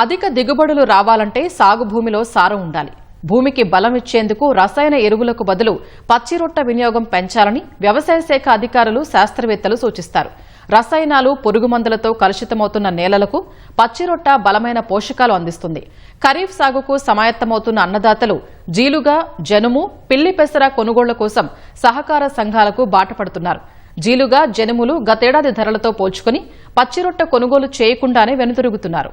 అధిక దిగుబడులు రావాలంటే సాగు భూమిలో సారం ఉండాలి. భూమికి బలం ఇచ్చేందుకు రసాయన ఎరువులకు బదులు పచ్చిరొట్ట వినియోగం పెంచాలని వ్యవసాయ శాఖ అధికారులు శాస్త్రవేత్తలు సూచిస్తారు. రసాయనాలు పురుగుమందులతో కలుషితమవుతున్న నేలలకు పచ్చిరొట్ట బలమైన పోషకాలు అందిస్తుంది. ఖరీఫ్ సాగుకు సమాయత్తమవుతున్న అన్నదాతలు జీలుగా జనుము పిల్లి పెసర కొనుగోళ్ళ కోసం సహకార సంఘాలకు బాటపడుతున్నారు. జీలుగా జనుములు గతేడాది ధరలతో పోల్చుకుని పచ్చిరొట్ట కొనుగోలు చేయకుండానే వెనుతిరుగుతున్నారు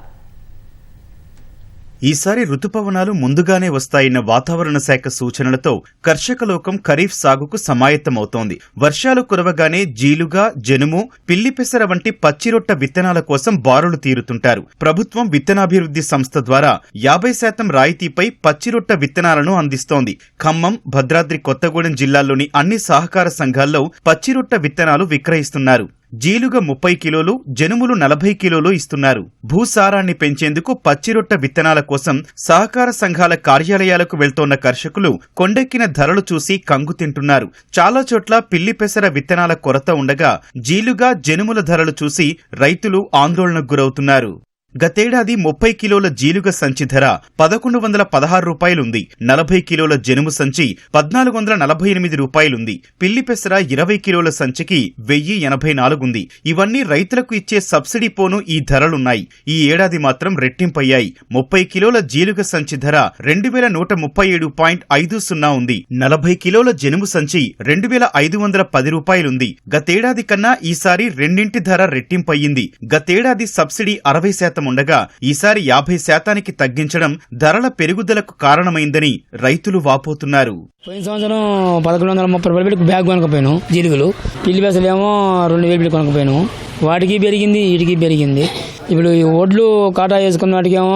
ఈసారి రుతుపవనాలు ముందుగానే వస్తాయన్న వాతావరణ శాఖ సూచనలతో కర్షకలోకం ఖరీఫ్ సాగుకు సమాయత్తమవుతోంది. వర్షాలు కురవగానే జీలుగా జనుము పిల్లిపెసర వంటి పచ్చిరొట్ట విత్తనాల కోసం బారులు తీరుతుంటారు. ప్రభుత్వం విత్తనాభివృద్ధి సంస్థ ద్వారా యాభై శాతం రాయితీపై పచ్చిరొట్ట విత్తనాలను అందిస్తోంది. ఖమ్మం భద్రాద్రి కొత్తగూడెం జిల్లాల్లోని అన్ని సహకార సంఘాల్లో పచ్చిరొట్ట విత్తనాలు విక్రయిస్తున్నారు. జీలుగ ముప్పై కిలోలు జనుములు నలభై కిలోలు ఇస్తున్నారు. భూసారాన్ని పెంచేందుకు పచ్చిరొట్ట విత్తనాల కోసం సహకార సంఘాల కార్యాలయాలకు వెళ్తోన్న కర్షకులు కొండెక్కిన ధరలు చూసి కంగు తింటున్నారు. చాలా చోట్ల పిల్లి పెసర విత్తనాల కొరత ఉండగా జీలుగా జనుముల ధరలు చూసి రైతులు ఆందోళనకు గురవుతున్నారు. గతేడాది ముప్పై కిలోల జీలుగ సంచి ధర పదకొండు వందల పదహారు రూపాయలుంది. నలభై కిలోల జనుము సంచి పద్నాలుగు వందల నలభై ఎనిమిది రూపాయలుంది. పిల్లి పెసర ఇరవై కిలోల సంచికి వెయ్యి ఎనభై నాలుగుంది. ఇవన్నీ రైతులకు ఇచ్చే సబ్సిడీ పోను ఈ ధరలున్నాయి. ఈ ఏడాది మాత్రం రెట్టింపయ్యాయి. ముప్పై కిలోల జీలుగ సంచి ధర రెండు వేల నూట ముప్పై ఏడు పాయింట్ ఐదు సున్నా ఉంది. నలభై కిలోల జనుము సంచి రెండు వేల ఐదు వందల పది రూపాయలుంది. గతేడాది కన్నా ఈసారి రెండింటి ధర రెట్టింపయ్యింది. గతేడాది సబ్సిడీ అరవై శాతం ఉండగా ఈసారి యాభై శాతానికి తగ్గించడం ధరల పెరుగుదలకు కారణమైందని రైతులు వాపోతున్నారు. పోయిన సంవత్సరం పదకొండు వందల ముప్పై రూపాయలు బ్యాగ్ కొనకపోయాను జీలుగులు. పిల్లి పెసలేమో రెండు వేలు పెట్టి కొనకపోయాను. వాటికి పెరిగింది వీటికి పెరిగింది. ఇప్పుడు ఈ ఒడ్లు కాటా చేసుకున్న వాటికేమో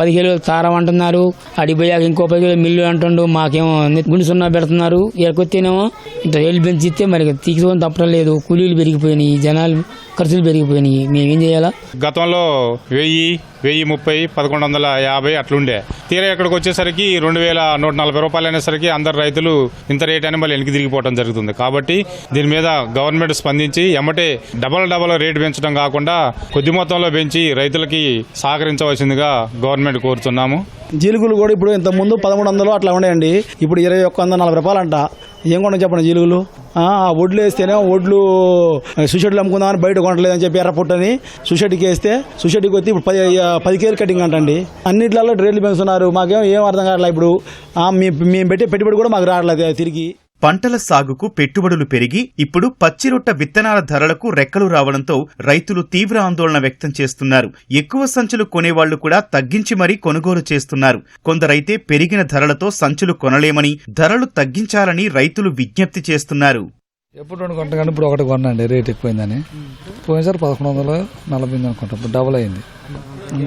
పది కిలోలు తారం అంటున్నారు. అడిపోయాక ఇంకో పది కిలో మిల్లు అంటుండు. మాకేమో గుండు సున్నా పెడుతున్నారు. ఇక్కడికొస్తేనేమో ఇంత రేట్లు పెంచితే మరి తీసుకొని తప్పడం లేదు. కూలీలు పెరిగిపోయినాయి. జనాలు ఖర్చులు పెరిగిపోయినాయి. మేమేం చేయాలా? గతంలో వెయ్యి వెయ్యి ముప్పై పదకొండు వందల యాభై అట్లుండే. తీరా ఇక్కడికి వచ్చేసరికి రెండు వేల నూట నలభై రూపాయలు అనేసరికి అందరు రైతులు ఇంత రేట్ అని మళ్ళీ వెనక్కి తిరిగిపోవడం జరుగుతుంది. కాబట్టి దీని మీద గవర్నమెంట్ స్పందించి ఎమ్మటే డబల్ డబల్ రేటు పెంచడం కాకుండా కొద్ది మొత్తంలో పెంచి రైతులకి సహకరించవలసిందిగా గవర్నమెంట్ కోరుతున్నాము. జీలుగులు కూడా ఇప్పుడు ఇంత ముందు పదమూడు వందలు అట్లా ఉండేయండి. ఇప్పుడు ఇరవై ఒక్క వందల నలభై రూపాయలు అంట. ఏం కొన చెప్పండి జీలుగులు? ఆ ఒడ్లు వేస్తేనే ఒడ్లు సుషెడ్లు అమ్ముకుందామని బయట కొనట్లేదని చెప్పి ఎర్ర పుట్టని సుషెడ్కి వేస్తే సుషెడ్కి వచ్చి ఇప్పుడు పది పది కేజీలు కటింగ్ అంటండి. అన్నిట్లలో రేట్లు పెంచుతున్నారు మాకేం ఏం అర్థం కావట్లేదు ఇప్పుడు. మేము మేము పెట్టే పెట్టుబడి కూడా మాకు రావట్లేదు తిరిగి. పంటల సాగుకు పెట్టుబడులు పెరిగి ఇప్పుడు పచ్చిరొట్ట విత్తనాల ధరలకు రెక్కలు రావడంతో రైతులు తీవ్ర ఆందోళన వ్యక్తం చేస్తున్నారు. ఎక్కువ సంచులు కొనేవాళ్ళు కూడా తగ్గించి మరీ కొనుగోలు చేస్తున్నారు. కొందరైతే పెరిగిన ధరలతో సంచులు కొనలేమని ధరలు తగ్గించాలని రైతులు విజ్ఞప్తి చేస్తున్నారు. ఎప్పుడు రెండు కొంట కానీ ఇప్పుడు ఒకటి కొనండి రేట్ ఎక్కువైందని. పోయినసారి పదకొండు వందలు నలభై ఎనిమిది అనుకుంటాం ఇప్పుడు డబుల్ అయింది.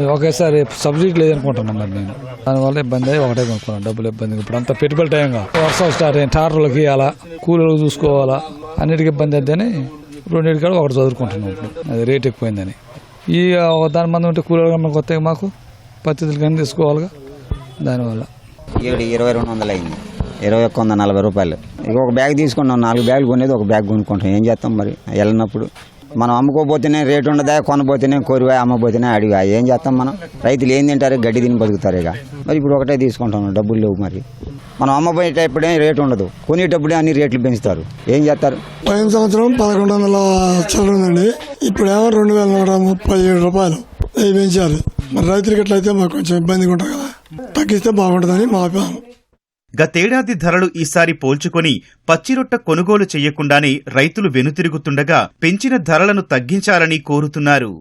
ఒకేసారి సబ్సిడీ లేదనుకుంటున్నాం మరి నేను. దానివల్ల ఇబ్బంది అయ్యి ఒకటే కొనుక్కున్నాను డబ్బులు ఇబ్బంది ఇప్పుడు అంత పెట్టుబడి టైంగా. వర్షం స్టార్ట్ అయ్యింది టార్లకి ఇవ్వాలా కూలీలకు చూసుకోవాలా అన్నిటికీ ఇబ్బంది అవుతుందని రెండింటి కాడ ఒకటి చదువుకుంటున్నాం ఇప్పుడు. అది రేట్ ఎక్కువైందని. ఈ దాని మంది ఉంటే కూలీలు కన్నా కొత్తగా మాకు? పద్ధతులు కానీ తీసుకోవాలిగా. దానివల్ల. ఏడు ఇరవై రెండు వందలు అయింది. ఇరవై ఒక్క వంద నలభై రూపాయలు. ఇక ఒక బ్యాగ్ తీసుకున్నాం. నాలుగు బ్యాగులు కొనేది ఒక బ్యాగ్ కొనుక్కుంటాం. ఏం చేస్తాం మరి? వెళ్ళినప్పుడు మనం అమ్ముకోపోతేనే రేటు ఉండదా కొనబోతేనే కోరివా అమ్మబోతేనే అడిగా ఏం చేస్తాం మనం? రైతులు ఏం తింటారు? గడ్డి తిని బతుకుతారు ఇక. మరి ఇప్పుడు ఒకటే తీసుకుంటాం డబ్బులు లేవు మరి. మనం అమ్మబోయేటప్పుడే రేటు ఉండదు. కొనేటప్పుడే అన్ని రేట్లు పెంచుతారు. ఏం చేస్తారు? పోయిన సంవత్సరం పదకొండు వందల చిల్లర ఉందండి. ఇప్పుడేమో రెండు వేల నూట ముప్పై ఏడు రూపాయలు పెంచాలి పెంచారు. మరి రైతులకి ఎట్లయితే మాకు కొంచెం ఇబ్బందిగా ఉంటుంది కదా. తగ్గిస్తే బాగుంటుందని మా అభిప్రాయం. గతేడాది ధరలు ఈసారి పోల్చుకొని పచ్చిరొట్ట కొనుగోలు చెయ్యకుండానే రైతులు వెనుతిరుగుతుండగా పెంచిన ధరలను తగ్గించాలని కోరుతున్నారు.